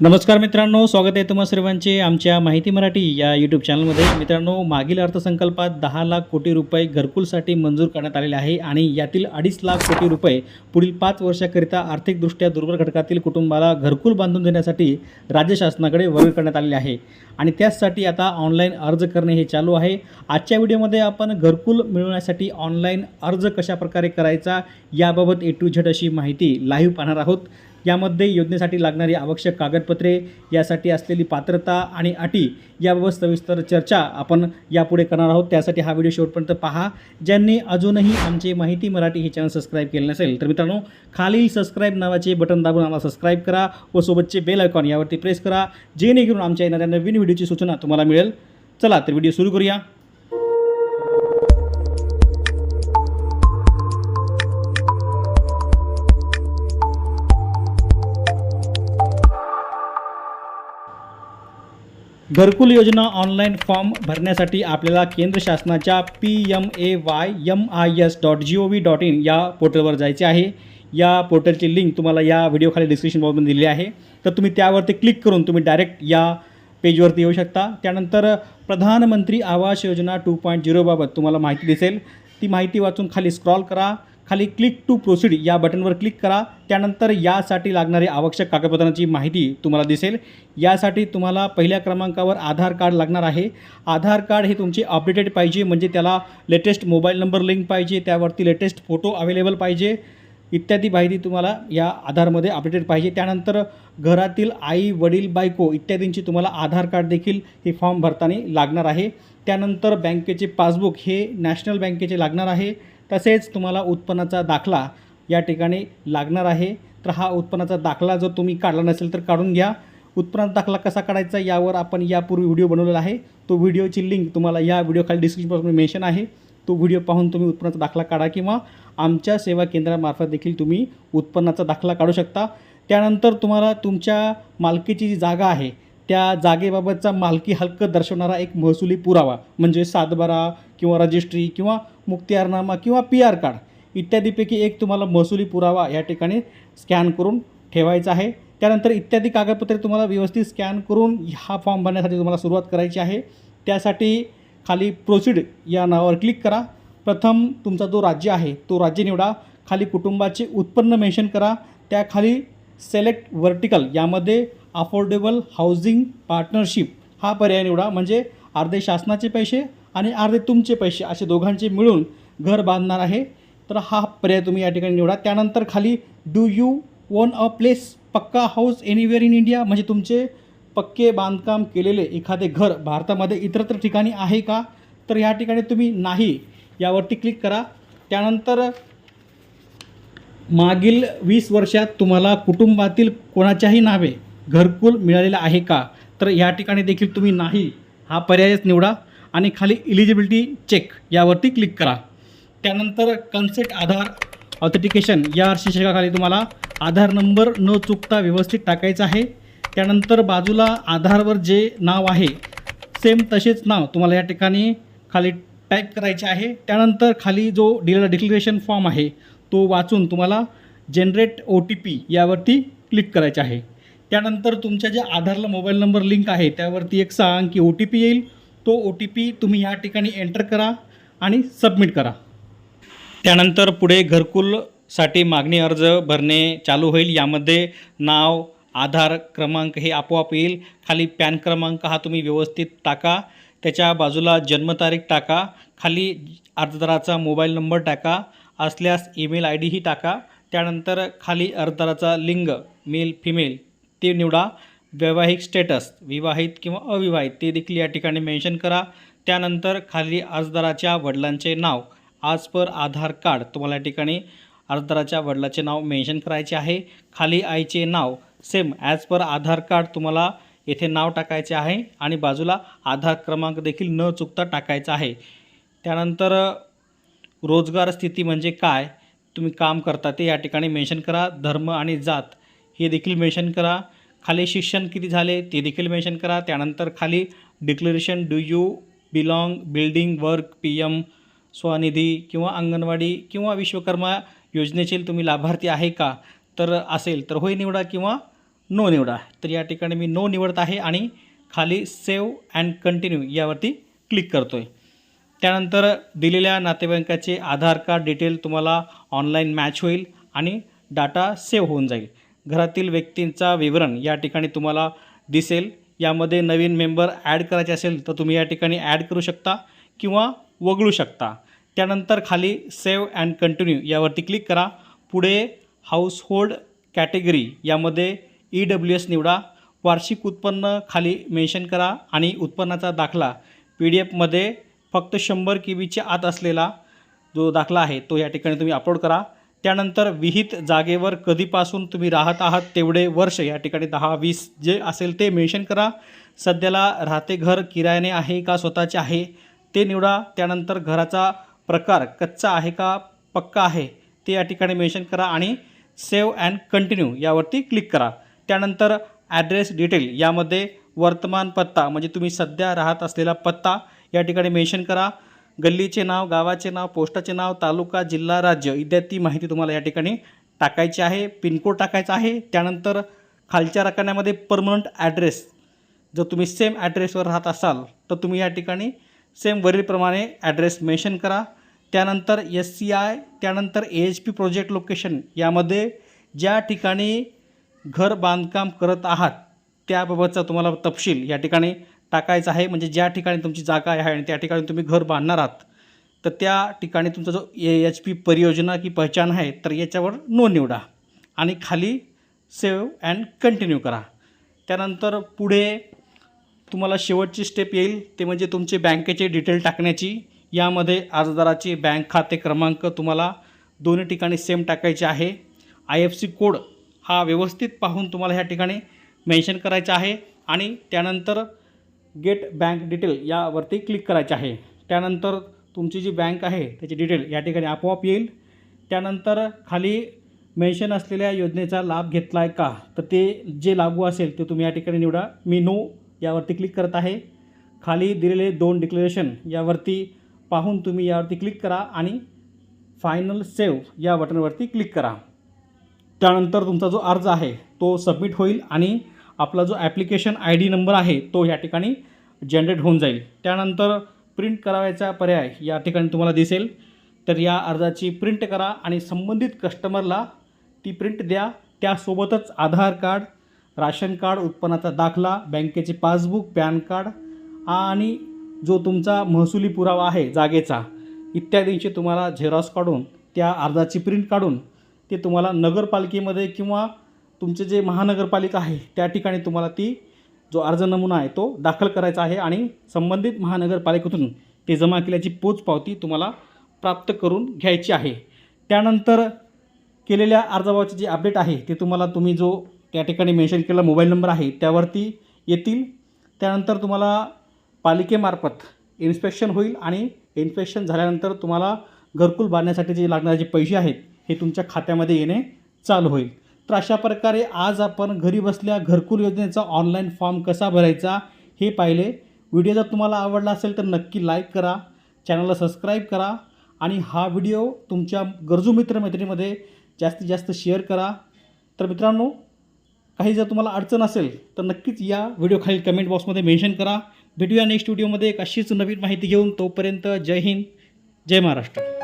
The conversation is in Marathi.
नमस्कार मित्रांनो स्वागत आहे तुम्हा सर्वांचे आमच्या माहिती मराठी या यूट्यूब चॅनलमध्ये मित्रांनो मागील अर्थसंकल्पात दहा लाख कोटी रुपये घरकुलसाठी मंजूर करण्यात आलेले आहे आणि यातील अडीच लाख कोटी रुपये पुढील पाच वर्षाकरिता आर्थिकदृष्ट्या दुर्बल घटकातील कुटुंबाला घरकुल बांधून देण्यासाठी राज्य शासनाकडे वर्ग करण्यात आलेले आहे. आणि त्याचसाठी आता ऑनलाईन अर्ज करणे हे चालू आहे. आजच्या व्हिडिओमध्ये आपण घरकुल मिळवण्यासाठी ऑनलाईन अर्ज कशाप्रकारे करायचा याबाबत ए टू झेड अशी माहिती लाईव्ह पाहणार आहोत. यामध्ये योजनेसाठी लागणारी आवश्यक कागदपत्रे यासाठी असलेली पात्रता आणि अटी याबाबत सविस्तर चर्चा आपण यापुढे करणार आहोत. त्यासाठी हा व्हिडिओ शेवटपर्यंत पहा. ज्यांनी अजूनही आमचे माहिती मराठी हे चॅनल सबस्क्राईब केले नसेल तर मित्रांनो खालील सबस्क्राईब नावाचे बटन दाबून आम्हाला सबस्क्राईब करा व सोबतचे बेल आयकॉन यावरती प्रेस करा जेणेकरून आमच्या येणाऱ्या नवीन व्हिडिओची सूचना तुम्हाला मिळेल. चला तर व्हिडिओ सुरू करूया. घरकुल योजना ऑनलाईन फॉर्म भरण्यासाठी आपल्याला केंद्र शासनाच्या P M A Y M I S dot G O V dot in या पोर्टलवर जायचे आहे. या पोर्टलची लिंक तुम्हाला या व्हिडिओखाली डिस्क्रिप्शन बॉक्समध्ये दिली आहे. तर तुम्ही त्यावरती क्लिक करून तुम्ही डायरेक्ट या पेजवरती येऊ शकता. त्यानंतर प्रधानमंत्री आवास योजना टू पॉईंट झिरोबाबत तुम्हाला माहिती दिसेल. ती माहिती वाचून खाली स्क्रॉल करा. खाली क्लिक टू प्रोसीड या बटनवर क्लिक करा. त्यानंतर यासाठी लागणारी आवश्यक कागदपत्रांची माहिती तुम्हाला दिसेल. यासाठी तुम्हाला पहिल्या क्रमांकावर आधार कार्ड लागणार आहे. आधार कार्ड हे तुमचे अपडेटेड पाहिजे म्हणजे त्याला लेटेस्ट मोबाईल नंबर लिंक पाहिजे त्यावरती लेटेस्ट फोटो अवेलेबल पाहिजे इत्यादी माहिती तुम्हाला या आधारमध्ये अपडेटेड पाहिजे. त्यानंतर घरातील आई वडील बायको इत्यादींची तुम्हाला आधार कार्ड देखील हे फॉर्म भरताना लागणार आहे. त्यानंतर बँकेचे पासबुक हे नॅशनल बँकेचे लागणार आहे. तसेच तुम्हाला उत्पन्नाचा दाखला या ठिकाणी लागणार आहे. तर हा उत्पन्नाचा दाखला जर तुम्ही काढला नसेल तर काढून घ्या. उत्पन्नाचा दाखला कसा काढायचा यावर आपण यापूर्वी व्हिडिओ बनवलेला आहे. तो व्हिडिओची लिंक तुम्हाला या व्हिडिओखाली डिस्क्रिप्शनमध्ये मेन्शन आहे. तो व्हिडिओ पाहून तुम्ही उत्पन्नाचा दाखला काढा किंवा आमच्या सेवा केंद्रामार्फत देखील तुम्ही उत्पन्नाचा दाखला काढू शकता. त्यानंतर तुम्हाला तुमच्या मालकीची जी जागा आहे त्या जागेबाबतचा मालकी हक्क दर्शवणारा एक महसुली पुरावा म्हणजे सातबारा किंवा रजिस्ट्री किंवा मुक्तियारनामा किंवा पी आर कार्ड इत्यादीपैकी एक तुम्हाला महसुली पुरावा या ठिकाणी स्कॅन करून ठेवायचा आहे. त्यानंतर इत्यादी कागदपत्रे तुम्हाला व्यवस्थित स्कॅन करून हा फॉर्म भरण्यासाठी तुम्हाला सुरुवात करायची आहे. त्यासाठी खाली प्रोसीड या नावावर क्लिक करा. प्रथम तुमचा जो राज्य आहे तो राज्य निवडा. खाली कुटुंबाचे उत्पन्न मेन्शन करा. त्याखाली सेलेक्ट व्हर्टिकल यामध्ये अफोर्डेबल हाऊसिंग पार्टनरशिप हा पर्याय निवडा. म्हणजे अर्धे शासनाचे पैसे आणि अर्धे तुमचे पैसे असे दोघांचे मिळून घर बांधणार आहे. तर हा पर्याय तुम्ही या ठिकाणी निवडा. त्यानंतर खाली do you own a place pucca house anywhere in India म्हणजे तुमचे पक्के बांधकाम केलेले एखादे घर भारतामध्ये इतरत्र ठिकाणी आहे का? तर या ठिकाणी तुम्ही नाही. यावरती क्लिक करा. त्यानंतर मागील वीस वर्षात तुम्हाला कुटुंबातील कोणाच्याही नावे घरकुल मिळालेलं आहे का? तर या ठिकाणी देखील तुम्ही नाही. हा पर्यायच निवडा. आणि खाली इलिजिबिलिटी चेक यावरती क्लिक करा. त्यानंतर कन्सेप्ट आधार ऑथेंटिकेशन या शीर्षकाखाली तुम्हाला आधार नंबर न चुकता व्यवस्थित टाकायचा आहे. त्यानंतर बाजूला आधारवर जे नाव आहे सेम तसेच नाव तुम्हाला या ठिकाणी खाली टाईप करायचे आहे. त्यानंतर खाली जो डिल डिक्लेरेशन फॉर्म आहे तो वाचून तुम्हाला जनरेट ओ टी पी यावरती क्लिक करायचे आहे. त्यानंतर तुमच्या ज्या आधारला मोबाईल नंबर लिंक आहे त्यावरती एक सहा अंकी ओ टी पी येईल. तो ओ टी पी तुम्ही या ठिकाणी एंटर करा आणि सबमिट करा. त्यानंतर पुढे घरकुलसाठी मागणी अर्ज भरणे चालू होईल. यामध्ये नाव आधार क्रमांक हे आपोआप येईल. खाली पॅन क्रमांक हा तुम्ही व्यवस्थित टाका. त्याच्या बाजूला जन्मतारीख टाका. खाली अर्जदाराचा मोबाईल नंबर टाका. असल्यास ईमेल आय डीही टाका. त्यानंतर खाली अर्जदाराचा लिंग मेल फिमेल ते निवडा. वैवाहिक स्टेटस विवाहित किंवा अविवाहित ते देखील या ठिकाणी मेन्शन करा. त्यानंतर खाली अर्जदाराच्या वडिलांचे नाव. आज पर आधार कार्ड तुम्हाला या ठिकाणी अर्जदाराच्या वडिलाचे नाव मेन्शन करायचे आहे. खाली आईचे नाव same as per Aadhaar card तुम्हाला येथे नाव टाकायचे आहे. आणि बाजूला आधार क्रमांक देखील न चुकता टाकायचा आहे. त्यानंतर रोजगार स्थिती म्हणजे काय? तुम्ही काम करता ते या ठिकाणी मेन्शन करा. धर्म आणि जात हे देखील मेन्शन करा. खाली शिक्षण किती झाले ते देखील मेन्शन करा. त्यानंतर खाली declaration do you belong building work P M SVANidhi किंवा अंगणवाडी किंवा विश्वकर्मा योजनेचे तुम्ही लाभार्थी आहे का? तर असेल तर होय निवडा किंवा नो निवडा. तर या ठिकाणी मी नो निवडत आहे आणि खाली सेव्ह अँड कंटिन्यू यावरती क्लिक करतो आहे त्यानंतर दिलेल्या नातेवाईकाचे आधार कार्ड डिटेल तुम्हाला ऑनलाईन मॅच होईल आणि डाटा सेव्ह होऊन जाईल. घरातील व्यक्तींचा विवरण या ठिकाणी तुम्हाला दिसेल. यामध्ये नवीन मेंबर ॲड करायचे असेल तर तुम्ही या ठिकाणी ॲड करू शकता किंवा वगळू शकता. त्यानंतर खाली सेव्ह अँड कंटिन्यू यावरती क्लिक करा. पुढे हाऊसहोल्ड कॅटेगरी यामध्ये ई डब्ल्यू एस निवडा. वार्षिक उत्पन्न खाली मेन्शन करा आणि उत्पन्नाचा दाखला पी डी एफमध्ये फक्त शंभर के बीच्या आत असलेला जो दाखला आहे तो या ठिकाणी तुम्ही अपलोड करा. त्यानंतर विहित जागेवर कधीपासून तुम्ही राहत आहात तेवढे वर्ष या ठिकाणी दहा वीस जे असेल ते मेन्शन करा. सध्याला राहते घर किरायाने आहे का स्वतःचे आहे ते निवडा. त्यानंतर घराचा प्रकार कच्चा आहे का पक्का आहे ते या ठिकाणी मेन्शन करा आणि सेव्ह अँड कंटिन्यू यावरती क्लिक करा. त्यानंतर ॲड्रेस डिटेल यामध्ये वर्तमान पत्ता म्हणजे तुम्ही सध्या राहत असलेला पत्ता या ठिकाणी मेन्शन करा. गल्लीचे नाव गावाचे नाव पोस्टाचे नाव तालुका जिल्हा राज्य इत्यादी माहिती तुम्हाला या ठिकाणी टाकायची आहे. पिनकोड टाकायचा आहे. त्यानंतर खालच्या रकान्यामध्ये परमनंट ॲड्रेस जर तुम्ही सेम ॲड्रेसवर राहत असाल तर तुम्ही या ठिकाणी सेम वरीलप्रमाणे ॲड्रेस मेन्शन करा. त्यानंतर एस सी आय त्यानंतर A H P project location यामध्ये ज्या ठिकाणी घर बांधकाम करत आहात त्याबाबतचा तुम्हाला तपशील या ठिकाणी टाकायचा आहे. म्हणजे ज्या ठिकाणी तुमची जागा आहे आणि त्या ठिकाणी तुम्ही घर बांधणार आहात तर त्या ठिकाणी तुमचा जो ए एच पी परियोजना की पहचान आहे तर याच्यावर नो निवडा. आणि खाली सेव्ह अँड कंटिन्यू करा. त्यानंतर पुढे तुम्हाला शेवटची स्टेप येईल. ते म्हणजे तुमचे बँकेचे डिटेल टाकण्याची. यामध्ये अर्जदाराचे बँक खाते क्रमांक तुम्हाला दोन्ही ठिकाणी सेम टाकायचे आहे. आय एफ सी कोड हा व्यवस्थित पाहून तुम्हाला ह्या ठिकाणी मेन्शन करायचा आहे. आणि त्यानंतर गेट बँक डिटेल यावरती क्लिक करायचे आहे. त्यानंतर तुमची जी बँक आहे त्याची डिटेल या ठिकाणी आपोआप येईल. त्यानंतर खाली मेन्शन असलेल्या योजनेचा लाभ घेतला आहे का? तर ते जे लागू असेल ते तुम्ही या ठिकाणी निवडा. मी नो यावरती क्लिक करत आहे. खाली दिलेले दोन डिक्लेरेशन यावरती पाहून तुम्ही यावरती क्लिक करा आणि फायनल सेव्ह या बटनवरती क्लिक करा. त्यानंतर तुमचा जो अर्ज आहे तो सबमिट होईल आणि आपला जो ॲप्लिकेशन आय डी नंबर आहे तो या ठिकाणी जनरेट होऊन जाईल. त्यानंतर प्रिंट करावयाचा पर्याय या ठिकाणी तुम्हाला दिसेल. तर या अर्जाची प्रिंट करा आणि संबंधित कस्टमरला ती प्रिंट द्या. त्यासोबतच आधार कार्ड राशन कार्ड उत्पन्नाचा दाखला बँकेचे पासबुक पॅन कार्ड आणि जो तुमचा महसुली पुरावा आहे जागेचा इत्यादींची तुम्हाला झेरॉक्स काढून त्या अर्जाची प्रिंट काढून ते तुम्हाला नगरपालिकेमध्ये किंवा तुमचे जे महानगरपालिका आहे त्या ठिकाणी तुम्हाला ती जो अर्ज नमुना आहे तो दाखल करायचा आहे आणि संबंधित महानगरपालिकेतून ते जमा केल्याची पोचपावती तुम्हाला प्राप्त करून घ्यायची आहे. त्यानंतर केलेल्या अर्जाबाबतचे जे अपडेट आहे ते तुम्हाला तुम्ही जो त्या ठिकाणी मेन्शन केलेला मोबाईल नंबर आहे त्यावरती येतील. त्यानंतर तुम्हाला पालिकेमार्फत इन्स्पेक्शन होईल आणि इन्स्पेक्शन झाल्यानंतर तुम्हाला घरकुल बांधण्यासाठी जे लागणारे जे पैसे आहेत हे तुमच्या खात्यामध्ये येणे चालू होईल. तर अशा प्रकारे आज आपण घरी बसल्या घरकुल योजनेचा ऑनलाईन फॉर्म कसा भरायचा हे पाहिले. व्हिडिओ जर तुम्हाला आवडला असेल तर नक्की लाईक करा. चॅनलला सबस्क्राईब करा. आणि हा व्हिडिओ तुमच्या गरजू मित्रमैत्रिणीमध्ये जास्तीत जास्त शेअर करा. तर मित्रांनो काही जर तुम्हाला अडचण असेल तर नक्कीच या व्हिडिओ खाली कमेंट बॉक्समध्ये मेन्शन करा. भेटूया नेक्स्ट व्हिडिओमध्ये एक अशीच नवीन माहिती घेऊन तोपर्यंत जय हिंद जय महाराष्ट्र.